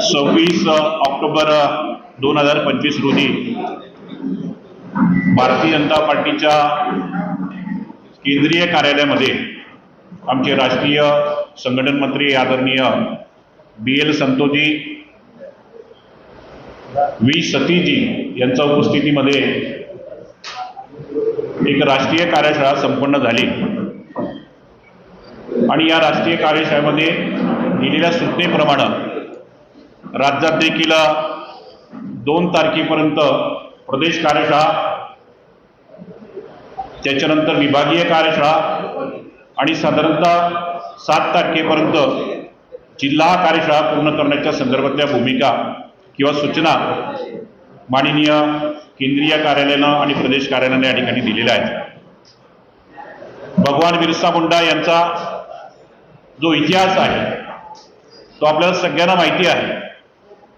सव्वीस ऑक्टोबर दोन हजार पंचवीस रोजी भारतीय जनता पार्टीच्या केंद्रीय कार्यालयामध्ये आमचे राष्ट्रीय संघटन मंत्री आदरणीय बी एल संतोजी व्ही. सतीजी यांच्या उपस्थितीमध्ये एक राष्ट्रीय कार्यशाळा संपन्न झाली. आणि या राष्ट्रीय कार्यशाळेमध्ये दिलेल्या सूचनेप्रमाणे राज्यात देखील दोन तारखेपर्यंत प्रदेश कार्यशाळा त्याच्यानंतर विभागीय कार्यशाळा आणि साधारणतः सात तारखेपर्यंत जिल्हा कार्यशाळा पूर्ण करण्याच्या संदर्भातल्या भूमिका किंवा सूचना माननीय केंद्रीय कार्यालयानं आणि प्रदेश कार्यालयानं या ठिकाणी दिलेल्या आहेत. भगवान बिरसा मुंडा यांचा जो इतिहास आहे तो आपल्याला सगळ्यांना माहिती आहे.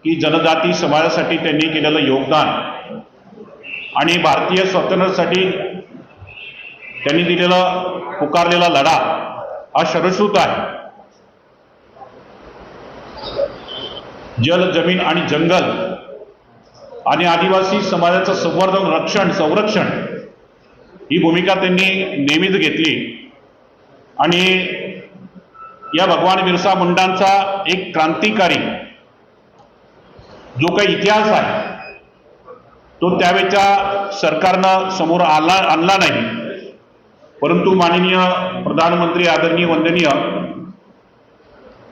की जनजाती समाजासाठी त्यांनी केलेलं योगदान आणि भारतीय स्वातंत्र्यासाठी त्यांनी दिलेला पुकारलेला लढा हा शरश्रुत आहे. जल जमीन आणि जंगल आणि आदिवासी समाजाचं संवर्धन रक्षण संरक्षण ही भूमिका त्यांनी नेहमीच घेतली. आणि या भगवान बिरसा मुंडांचा एक क्रांतिकारी जो काही इतिहास आहे तो त्यावेळच्या सरकारनं समोर आला आणला नाही. परंतु माननीय प्रधानमंत्री आदरणीय वंदनीय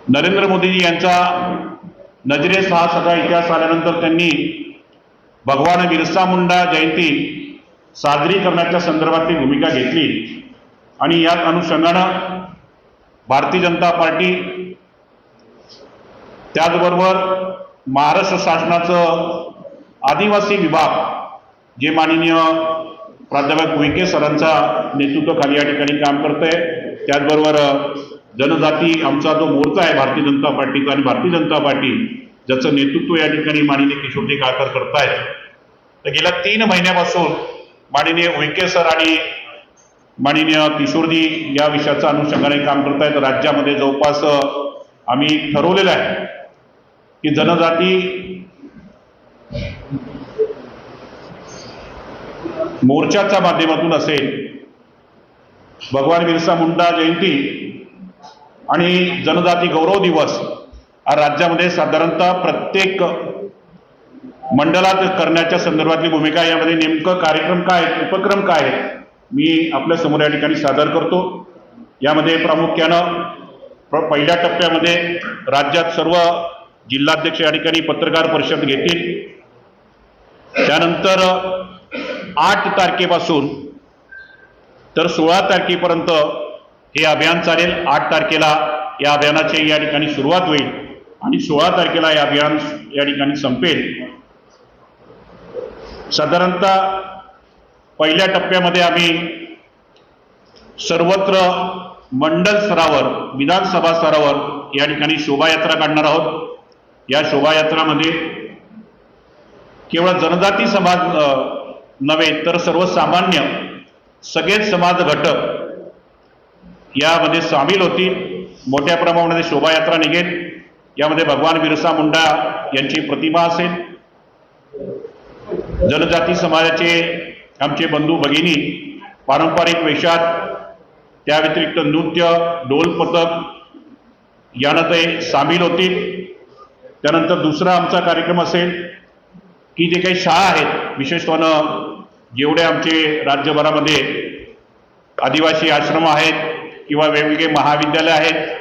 नरेंद्र मोदीजी यांचा नजरेस हा सगळा इतिहास आल्यानंतर त्यांनी भगवान बिरसा मुंडा जयंती साजरी करण्याच्या संदर्भातली भूमिका घेतली. आणि याच अनुषंगानं भारतीय जनता पार्टी त्याचबरोबर महाराष्ट्र शासनाचं आदिवासी विभाग जे माननीय प्राध्यापक उईके सरांचा नेतृत्वाखाली या ठिकाणी काम करत आहे त्याचबरोबर जनजाती आमचा जो मोर्चा आहे भारतीय जनता पार्टीचा आणि भारतीय जनता पार्टी ज्याचं नेतृत्व या ठिकाणी माननीय किशोरजी काळकर करतायत. तर गेल्या तीन महिन्यापासून माननीय उईके सर आणि माननीय किशोरजी या विषयाचं अनुषंगाने काम करतायत. राज्यामध्ये जवळपास आम्ही ठरवलेलं आहे की जनजाती मोर्चाच्या माध्यमातून असेल. भगवान बिरसा मुंडा जयंती आणि जनजाती गौरव दिवस हा राज्यामध्ये साधारणतः प्रत्येक मंडळात करण्याच्या संदर्भातली भूमिका यामध्ये नेमकं कार्यक्रम काय उपक्रम काय मी आपल्यासमोर या ठिकाणी सादर करतो. यामध्ये प्रामुख्यानं पहिल्या टप्प्यामध्ये राज्यात सर्व जिल्हाध्यक्ष या ठिकाणी पत्रकार परिषद घेतील. त्यानंतर आठ तारखेपासून तर सोळा तारखेपर्यंत हे अभियान चालेल. आठ तारखेला या अभियानाची या ठिकाणी सुरुवात होईल आणि सोळा तारखेला हे अभियान या ठिकाणी संपेल. साधारणतः पहिल्या टप्प्यामध्ये आम्ही सर्वत्र मंडल स्तरावर विधानसभा स्तरावर या ठिकाणी शोभायात्रा काढणार आहोत. या शोभायात्रामध्ये केवळ जनजाती समाज नव्हे तर सर्वसामान्य सगळेच समाज घटक यामध्ये सामील होतील. मोठ्या प्रमाणामध्ये शोभायात्रा निघेल. यामध्ये भगवान बिरसा मुंडा यांची प्रतिमा असेल. जनजाती समाजाचे आमचे बंधू भगिनी पारंपरिक वेशात त्या व्यतिरिक्त नृत्य ढोल पथक यानं ते सामील होतील. त्यानंतर दुसरा आमचा कार्यक्रम असेल की जे काही शाळा आहेत विशेषत्वानं जेवढे आमचे राज्यभरामध्ये आदिवासी आश्रम आहेत किंवा वेगवेगळे महाविद्यालय आहेत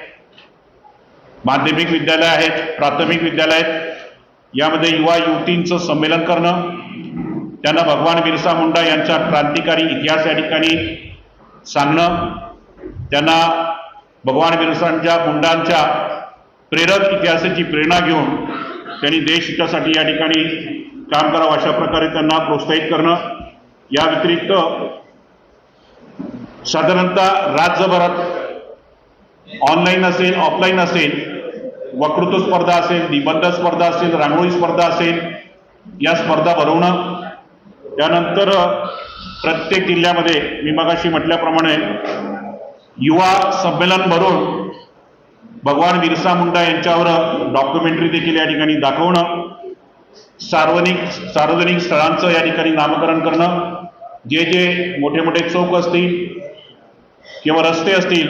माध्यमिक विद्यालय आहेत प्राथमिक विद्यालय आहेत यामध्ये युवा युवतींचं संमेलन करणं त्यांना भगवान बिरसा मुंडा यांचा क्रांतिकारी इतिहास या ठिकाणी सांगणं त्यांना भगवान बिरसांच्या मुंडांच्या प्रेरक इतिहासाची प्रेरणा घेऊन त्यांनी देशहितासाठी या ठिकाणी काम करावं अशा प्रकारे त्यांना प्रोत्साहित करणं. या व्यतिरिक्त साधारणतः राज्यभरात ऑनलाईन असेल ऑफलाईन असेल वक्तृत्व स्पर्धा असेल निबंध स्पर्धा असेल रांगोळी स्पर्धा असेल या स्पर्धा भरवणं. त्यानंतर प्रत्येक जिल्ह्यामध्ये मी मगाशी म्हटल्याप्रमाणे युवा संमेलन भरून भगवान बिरसा मुंडा यांच्यावर डॉक्युमेंटरी देखील या ठिकाणी दाखवणं सार्वजनिक सार्वजनिक स्थळांचं या ठिकाणी नामकरण करणं जे जे मोठे मोठे चौक असतील किंवा रस्ते असतील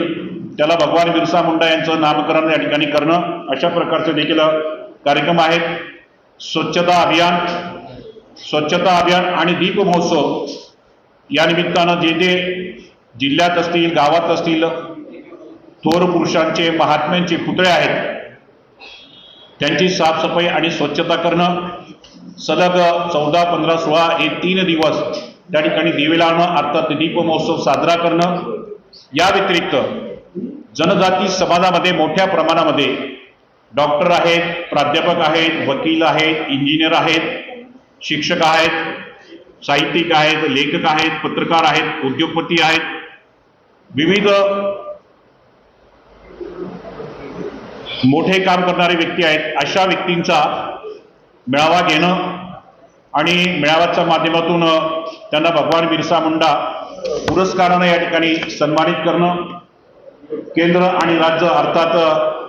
त्याला भगवान बिरसा मुंडा यांचं नामकरण या ठिकाणी करणं अशा प्रकारचे देखील कार्यक्रम आहेत. स्वच्छता अभियान स्वच्छता अभियान आणि दीप महोत्सव या निमित्तानं जे जे जिल्ह्यात असतील गावात असतील थोर पुरुषांचे महात्म्यांचे पुतळे आहेत. त्यांची साफसफाई आणि स्वच्छता करणं सलग चौदा पंधरा सोळा हे तीन दिवस त्या ठिकाणी दिवे लावणं अर्थात दीप महोत्सव साजरा करणं. या व्यतिरिक्त जनजाती समाजामध्ये मोठ्या प्रमाणामध्ये डॉक्टर आहेत प्राध्यापक आहेत वकील आहेत इंजिनियर आहेत शिक्षक आहेत साहित्यिक आहेत लेखक आहेत पत्रकार आहेत उद्योगपती आहेत. विविध मोठे काम करणारे व्यक्ती आहेत. अशा व्यक्तींचा मेळावा घेणं आणि मेळाव्याच्या माध्यमातून त्यांना भगवान बिरसा मुंडा पुरस्कारानं या ठिकाणी सन्मानित करणं. केंद्र आणि राज्य अर्थात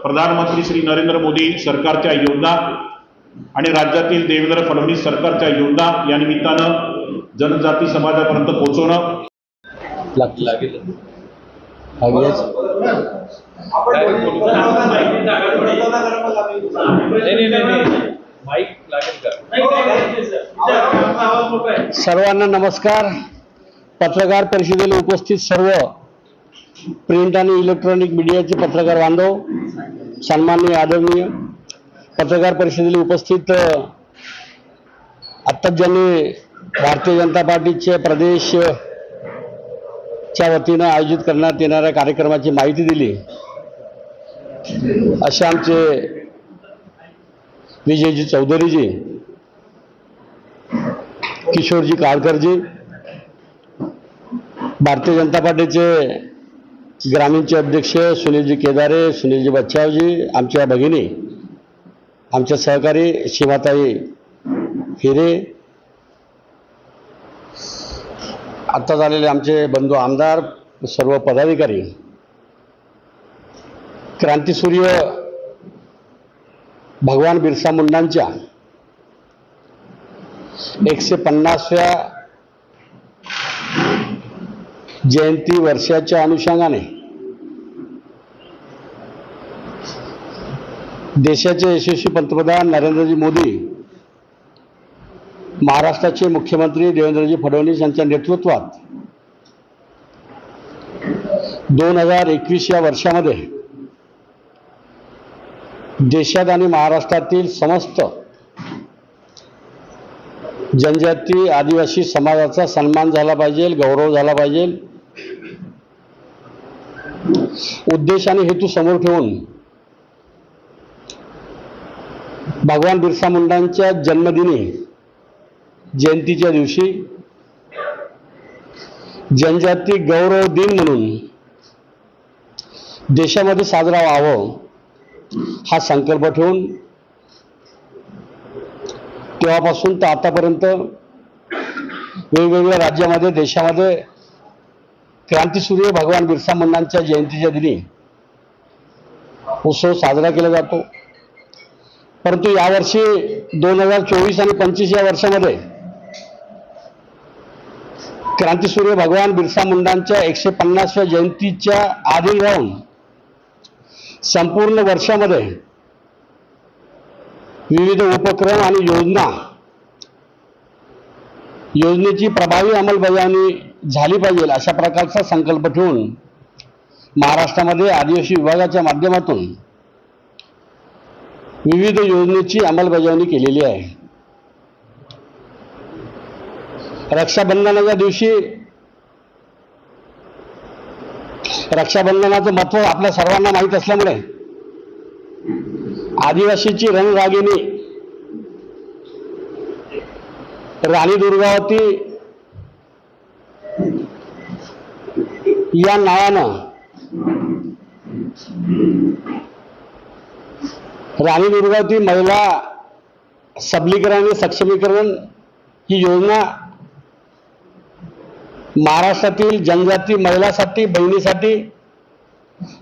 प्रधानमंत्री श्री नरेंद्र मोदी सरकारच्या योजना आणि राज्यातील देवेंद्र फडणवीस सरकारच्या योजना या निमित्तानं जनजाती समाजापर्यंत पोहोचवणं. लागेल. सर्वांना नमस्कार. पत्रकार परिषदेला उपस्थित सर्व प्रिंट आणि इलेक्ट्रॉनिक मीडियाचे पत्रकार बांधव सन्माननीय आदरणीय पत्रकार परिषदेला उपस्थित आत्ताच ज्यांनी भारतीय जनता पार्टीचे प्रदेश च्या वतीनं आयोजित करण्यात येणाऱ्या कार्यक्रमाची माहिती दिली. असे आमचे विजयजी चौधरीजी किशोरजी काळकरजी भारतीय जनता पार्टीचे ग्रामीणचे अध्यक्ष सुनीलजी केदारे सुनीलजी बच्चावजी आमच्या भगिनी आमच्या सहकारी शिवाताई हिरे आता झालेले आमचे बंधू आमदार सर्व पदाधिकारी क्रांतीसूर्य भगवान बिरसा मुंडांच्या एकशे पन्नासव्या जयंती वर्षाच्या अनुषंगाने देशाचे यशस्वी पंतप्रधान नरेंद्रजी मोदी महाराष्ट्राचे मुख्यमंत्री देवेंद्रजी फडणवीस यांच्या नेतृत्वात दोन हजार एकवीस या वर्षामध्ये देशात आणि महाराष्ट्रातील समस्त जनजाती आदिवासी समाजाचा सन्मान झाला पाहिजे गौरव झाला पाहिजे. उद्देश आणि हेतू समोर ठेवून भगवान बिरसा मुंडांच्या जन्मदिनी जयंतीच्या दिवशी जनजाती गौरव दिन म्हणून देशामध्ये साजरा व्हावं. हा संकल्प ठेवून तेव्हापासून तर आतापर्यंत वेगवेगळ्या राज्यामध्ये देशामध्ये क्रांतीसूर्य भगवान बिरसा मुंडांच्या जयंतीच्या दिनी उत्सव साजरा केला जातो. परंतु यावर्षी दोन हजार चोवीस आणि पंचवीस या वर्षामध्ये क्रांतीसूर्य भगवान बिरसा मुंडांच्या एकशे पन्नासव्या जयंतीच्या आधी राहून संपूर्ण वर्षामध्ये विविध उपक्रम आणि योजना योजनेची प्रभावी अंमलबजावणी झाली पाहिजे अशा प्रकारचा संकल्प ठेवून महाराष्ट्रामध्ये आदिवासी विभागाच्या माध्यमातून विविध योजनेची अंमलबजावणी केलेली आहे. रक्षाबंधनाच्या दिवशी रक्षाबंधनाचं महत्त्व आपल्या सर्वांना माहीत असल्यामुळे आदिवासीची रणरागिणी राणी दुर्गावती या नावानं राणी दुर्गावती महिला सबलीकरण आणि सक्षमीकरण ही योजना महाराष्ट्रातील जनजाती महिलासाठी बहिणीसाठी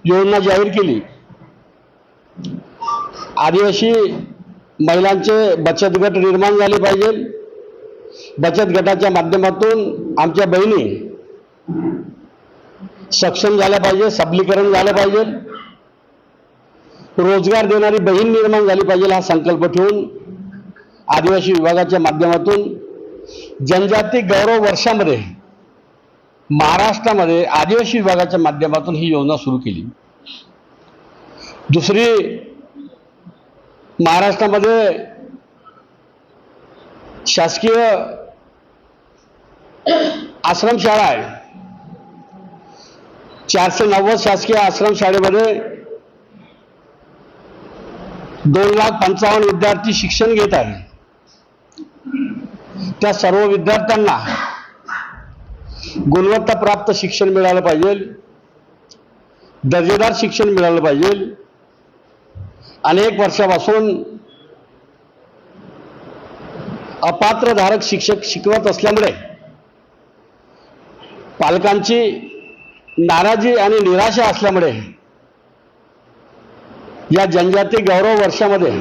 योजना जाहीर केली. आदिवासी महिलांचे बचत गट निर्माण झाले पाहिजे. बचत गटाच्या माध्यमातून आमच्या बहिणी सक्षम झाल्या पाहिजे सबलीकरण झालं पाहिजे. रोजगार देणारी बहीण निर्माण झाली पाहिजे हा संकल्प ठेवून आदिवासी विभागाच्या माध्यमातून जनजाती गौरव वर्षामध्ये महाराष्ट्रामध्ये आदिवासी विभागाच्या माध्यमातून ही योजना सुरू केली. दुसरी महाराष्ट्रामध्ये शासकीय आश्रमशाळा आहे. चारशे नव्वद शासकीय आश्रमशाळेमध्ये दोन लाख पंचावन्न विद्यार्थी शिक्षण घेत आहे त्या सर्व विद्यार्थ्यांना गुणवत्ताप्राप्त शिक्षण मिळालं पाहिजे. दर्जेदार शिक्षण मिळालं पाहिजे. अनेक वर्षापासून अपात्रधारक शिक्षक शिकवत असल्यामुळे पालकांची नाराजी आणि निराशा असल्यामुळे या जनजाती गौरव वर्षामध्ये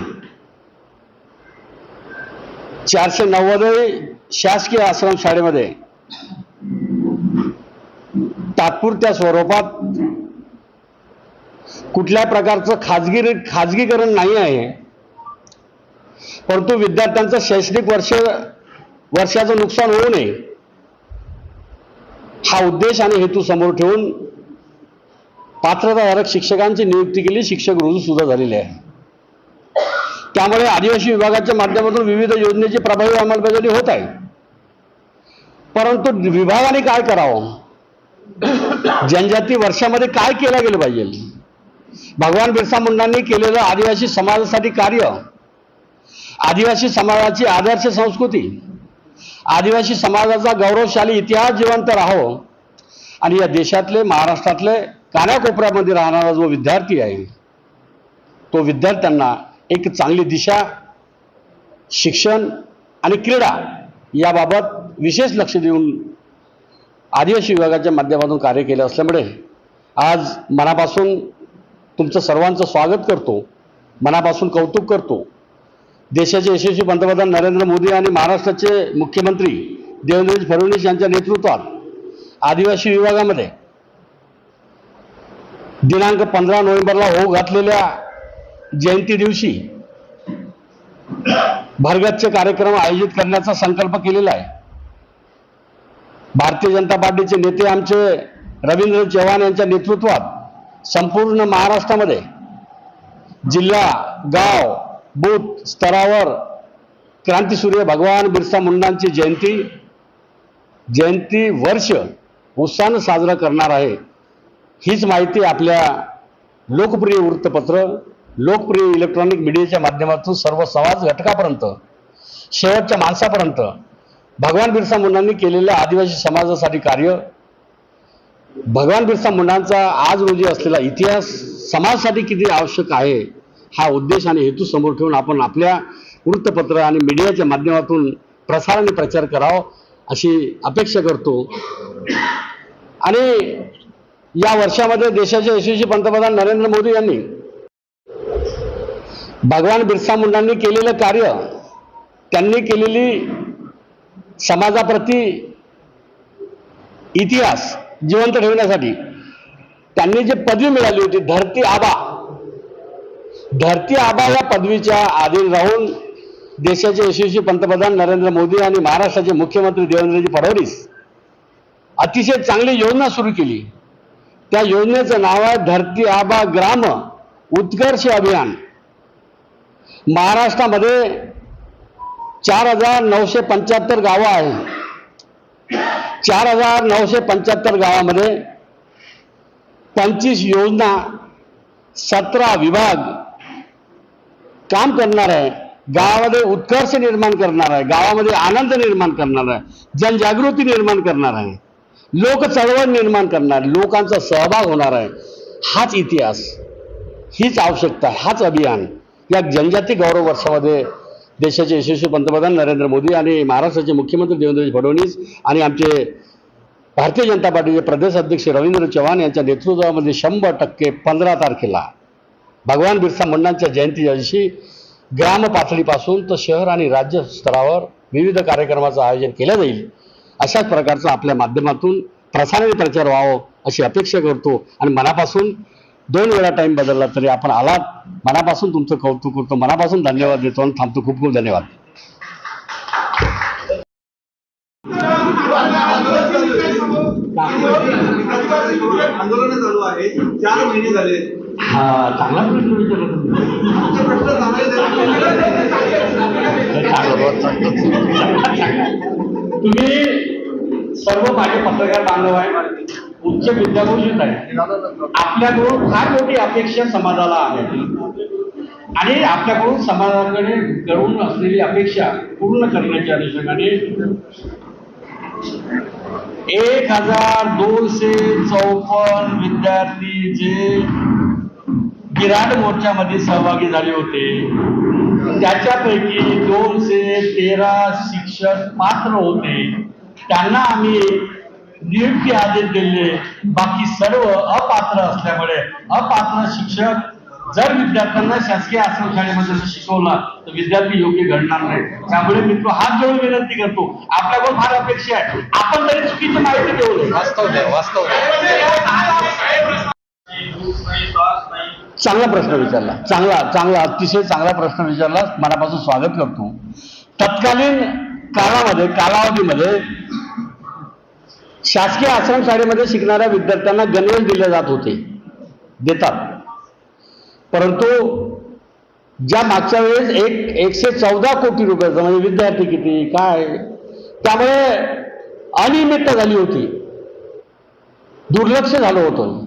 चारशे नव्वदही शासकीय आश्रम शाळेमध्ये तात्पुरत्या स्वरूपात कुठल्या प्रकारचं खाजगी खाजगीकरण नाही आहे. परंतु विद्यार्थ्यांचं शैक्षणिक वर्ष वर्षाचं नुकसान होऊ नये. हा उद्देश आणि हेतू समोर ठेवून पात्रताधारक शिक्षकांची नियुक्ती केली शिक्षक रुजू सुद्धा झालेले आहे. त्यामुळे आदिवासी विभागाच्या माध्यमातून विविध योजनेची प्रभावी अंमलबजावणी होत आहे. परंतु विभागाने काय करावं? जनजाती वर्षामध्ये काय केलं गेलं पाहिजे? भगवान बिरसा मुंडांनी केलेलं आदिवासी समाजासाठी कार्य आदिवासी समाजाची आदर्श संस्कृती आदिवासी समाजाचा गौरवशाली इतिहास जिवंत राहो. आणि या देशातले महाराष्ट्रातले कानाकोपऱ्यामध्ये राहणारा जो विद्यार्थी आहे तो विद्यार्थ्यांना एक चांगली दिशा शिक्षण आणि क्रीडा याबाबत विशेष लक्ष देऊन आदिवासी विभागाच्या माध्यमातून कार्य केलं असल्यामुळे आज मनापासून तुमचं सर्वांचं स्वागत करतो मनापासून कौतुक करतो. देशाचे यशस्वी पंतप्रधान नरेंद्र मोदी आणि महाराष्ट्राचे मुख्यमंत्री देवेंद्रजी फडणवीस यांच्या नेतृत्वात आदिवासी विभागामध्ये दिनांक पंधरा नोव्हेंबरला होऊ घातलेल्या जयंती दिवशी भरगतचे कार्यक्रम आयोजित करण्याचा संकल्प केलेला आहे. भारतीय जनता पार्टीचे नेते आमचे रवींद्र चव्हाण यांच्या नेतृत्वात संपूर्ण महाराष्ट्रामध्ये जिल्हा गाव बूथ स्तरावर क्रांतीसूर्य भगवान बिरसा मुंडांची जयंती जयंती वर्ष उत्साहानं साजरं करणार आहे. हीच माहिती आपल्या लोकप्रिय वृत्तपत्र लोकप्रिय इलेक्ट्रॉनिक मीडियाच्या माध्यमातून सर्व समाज घटकापर्यंत शेवटच्या माणसापर्यंत भगवान बिरसा मुंडांनी केलेलं आदिवासी समाजासाठी कार्य भगवान बिरसा मुंडांचा आज रोजी असलेला इतिहास समाजासाठी किती आवश्यक आहे हा उद्देश आणि हेतू समोर ठेवून आपण आपल्या वृत्तपत्र आणि मीडियाच्या माध्यमातून प्रसार आणि प्रचार करावा अशी अपेक्षा करतो. आणि या वर्षामध्ये देशाचे यशस्वी पंतप्रधान नरेंद्र मोदी यांनी भगवान बिरसा मुंडांनी केलेलं कार्य त्यांनी केलेली समाजाप्रती इतिहास जिवंत ठेवण्यासाठी त्यांनी जी पदवी मिळाली होती धरती आबा. धरती आबा या पदवीच्या आधी राहून देशाचे यशस्वी पंतप्रधान नरेंद्र मोदी आणि महाराष्ट्राचे मुख्यमंत्री देवेंद्रजी फडणवीस अतिशय चांगली योजना सुरू केली. त्या योजनेचं नाव आहे धरती आबा ग्राम उत्कर्ष अभियान. महाराष्ट्रामध्ये चार हजार नऊशे पंच्याहत्तर गावं आहे. चार हजार नऊशे पंच्याहत्तर गावामध्ये पंचवीस योजना सतरा विभाग काम करणार आहे. गावामध्ये उत्कर्ष निर्माण करणार आहे. गावामध्ये आनंद निर्माण करणार आहे. जनजागृती निर्माण करणार आहे. लोक चळवळ निर्माण करणार लोकांचा सहभाग होणार आहे. हाच इतिहास. हीच आवश्यकता हाच अभियान. या जनजाती गौरव वर्षामध्ये देशाचे यशस्वी पंतप्रधान नरेंद्र मोदी आणि महाराष्ट्राचे मुख्यमंत्री देवेंद्र फडणवीस आणि आमचे भारतीय जनता पार्टीचे प्रदेश अध्यक्ष रवींद्र चव्हाण यांच्या नेतृत्वामध्ये शंभर टक्के पंधरा तारखेला भगवान बिरसा मुंडांच्या जयंती दिवशी ग्राम पातळीपासून तर शहर आणि राज्य स्तरावर विविध कार्यक्रमाचं आयोजन केलं जाईल. अशाच प्रकारचं आपल्या माध्यमातून प्रसार आणि प्रचार व्हावं अशी अपेक्षा करतो आणि मनापासून दोन वेळा टाईम बदलला तरी आपण आलात. मनापासून तुमचं कौतुक करतो मनापासून धन्यवाद देतो आणि थांबतो. खूप खूप धन्यवाद. आंदोलन चालू आहे. चार महिने झाले. हा चांगला प्रश्न विचारला तुम्ही. सर्व माझे पत्रकार बांधव आहे उच्च विद्याभूषित आहे आपल्याकडून फार मोठी अपेक्षा समाजाला आहे. आणि आपल्याकडून समाजाकडे घडून असलेली अपेक्षा पूर्ण करण्याच्या अनुषंगाने एक हजार दोनशे चौपन्न विद्यार्थी जे विराट मोर्चामध्ये सहभागी झाले होते. त्याच्यापैकी दोनशे तेरा शिक्षक पात्र होते. त्यांना आम्ही नियुक्ती आदेश दिले. बाकी सर्व अपात्र असल्यामुळे अपात्र शिक्षक जर विद्यार्थ्यांना शासकीय आश्रमशाळेमध्ये जर शिकवला तर विद्यार्थी योग्य घडणार नाही. त्यामुळे मी तो हात जोडून विनंती करतो. आपल्याकडून फार अपेक्षा आहे. आपण तरी चुकीची माहिती देऊ नये. वास्तव द्या वास्तव चांगला प्रश्न विचारला. चांगला चांगला अतिशय चांगला प्रश्न विचारला. मनापासून स्वागत करतो. तत्कालीन काळामध्ये कालावधीमध्ये शासकीय आश्रमशाळेमध्ये शिकणाऱ्या विद्यार्थ्यांना गणवेश दिले जात होते. देतात. परंतु ज्या मागच्या वेळेस एक एकशे चौदा कोटी रुपयाचं म्हणजे विद्यार्थी किती काय त्यामुळे अनियमितता झाली होती. दुर्लक्ष झालं होतं.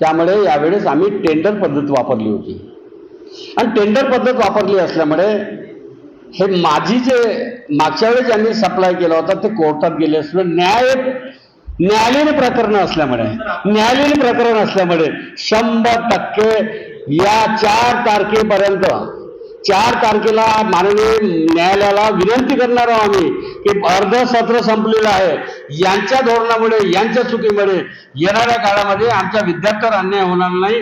त्यामुळे यावेळेस आम्ही टेंडर पद्धत वापरली होती. आणि टेंडर पद्धत वापरली असल्यामुळे हे माझी जे मागच्या वेळेस ज्यांनी सप्लाय केला होता ते कोर्टात गेले असल्यामुळे न्याय न्यायालयीन प्रकरण असल्यामुळे न्यायालयीन प्रकरण असल्यामुळे शंभर टक्के या चार तारखेपर्यंत चार तारखेला माननीय न्यायालयाला विनंती करणार आहोत आम्ही की अर्ध सत्र संपलेलं आहे. यांच्या धोरणामुळे यांच्या चुकीमुळे येणाऱ्या काळामध्ये आमच्या विद्यार्थ्यावर अन्याय होणार नाही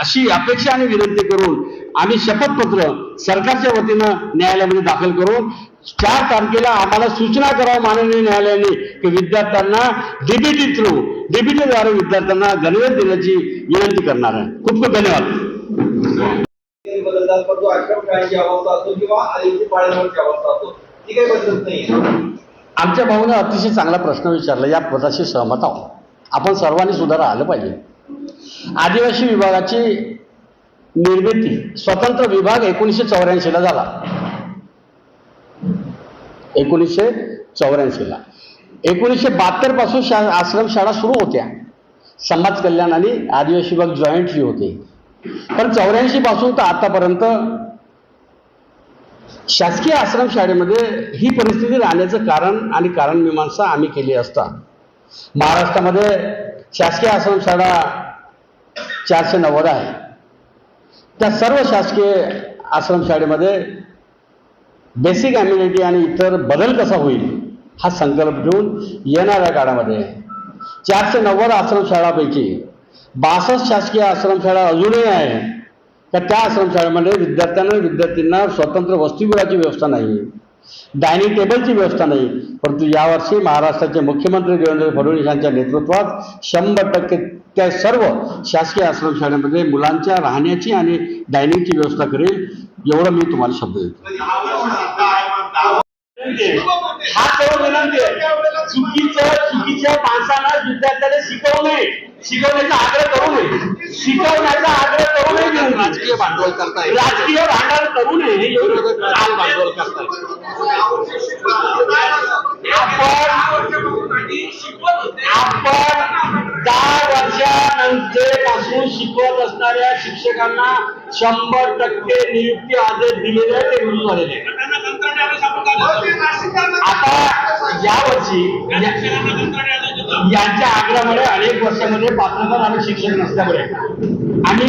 अशी अपेक्षा आणि विनंती करून आम्ही शपथपत्र सरकारच्या वतीनं न्यायालयामध्ये दाखल करून चार तारखेला आम्हाला सूचना करावं माननीय न्यायालयाने की विद्यार्थ्यांना डीबीटी थ्रू डीबीटीद्वारे विद्यार्थ्यांना गणवेश देण्याची विनंती करणार आहे. खूप खूप धन्यवाद. आमच्या भाऊने अतिशय चांगला प्रश्न विचारला या पदाशी सहमत आहोत. आपण सर्वांनी सुधारा आलं पाहिजे. आदिवासी विभागाची निर्मिती स्वतंत्र विभाग एकोणीसशे चौऱ्याऐंशीला झाला. एकोणीसशे चौऱ्याऐंशीला एकोणीसशे बहात्तरपासून शा आश्रमशाळा सुरू होत्या. समाज कल्याण आणि आदिवासी विभाग जॉईंटली होते. पण चौऱ्याऐंशी पासून तर आतापर्यंत शासकीय आश्रमशाळेमध्ये ही परिस्थिती राहण्याचं कारण आणि कारण मीमांसा आम्ही केली असता. महाराष्ट्रामध्ये शासकीय आश्रमशाळा चारशे नव्वद आहे. त्या सर्व शासकीय आश्रमशाळेमध्ये बेसिक ॲम्युनिटी आणि इतर बदल कसा होईल हा संकल्प घेऊन येणाऱ्या काळामध्ये चारशे नव्वद आश्रमशाळापैकी बासष्ट शासकीय आश्रमशाळा अजूनही आहे तर त्या आश्रमशाळेमध्ये विद्यार्थ्यांना विद्यार्थ्यांना स्वतंत्र वसतिगृहाची व्यवस्था नाही डायनिंग टेबलची व्यवस्था नाही. परंतु यावर्षी महाराष्ट्राचे मुख्यमंत्री देवेंद्र फडणवीस यांच्या नेतृत्वात शंभर टक्के त्या सर्व शासकीय आश्रमशाळेमध्ये मुलांच्या राहण्याची आणि डायनिंगची व्यवस्था करेल. एवढं मी तुम्हाला शब्द देतो. हा सर्व विनंती आहे. चुकीचं चुकीच्या माणसांना विद्यार्थ्याला शिकवू नये शिकवण्याचा आग्रह करू नये. शिकवण्याचा आग्रह करू नये. राजकीय भांडवल करताय. राजकीय भांडण करू नये. चाल भांडवल करताय. आपण आपण दहा वर्षानंतरपासून शिकवत असणाऱ्या शिक्षकांना शंभर टक्के नियुक्ती आदेश दिलेले आहे ते रुजू झालेले. आता यावर्षी यांच्या आग्रहामुळे अनेक वर्षामध्ये पात्रता आणि शिक्षक नसल्यामुळे. आणि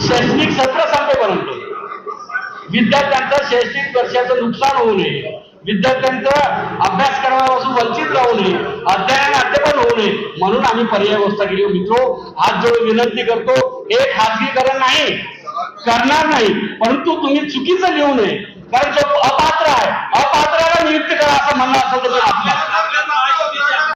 शैक्षणिक सत्र संपेपर्यंत विद्यार्थ्यांचं शैक्षणिक वर्षाचं नुकसान होऊ नये. विद्यार्थ्यांचं अभ्यासक्रमापासून वंचित राहू नये. अध्ययन अध्यापन होऊ नये. म्हणून आम्ही पर्याय व्यवस्था केली. मित्रो हात जोडून विनंती करतो हे खासगीकरण नाही करणार नाही परंतु तुम्ही चुकीचं लिहू नये. कारण जो अपात्र आहे अपात्राला नियुक्त करा असं म्हणणं असेल तर आपल्या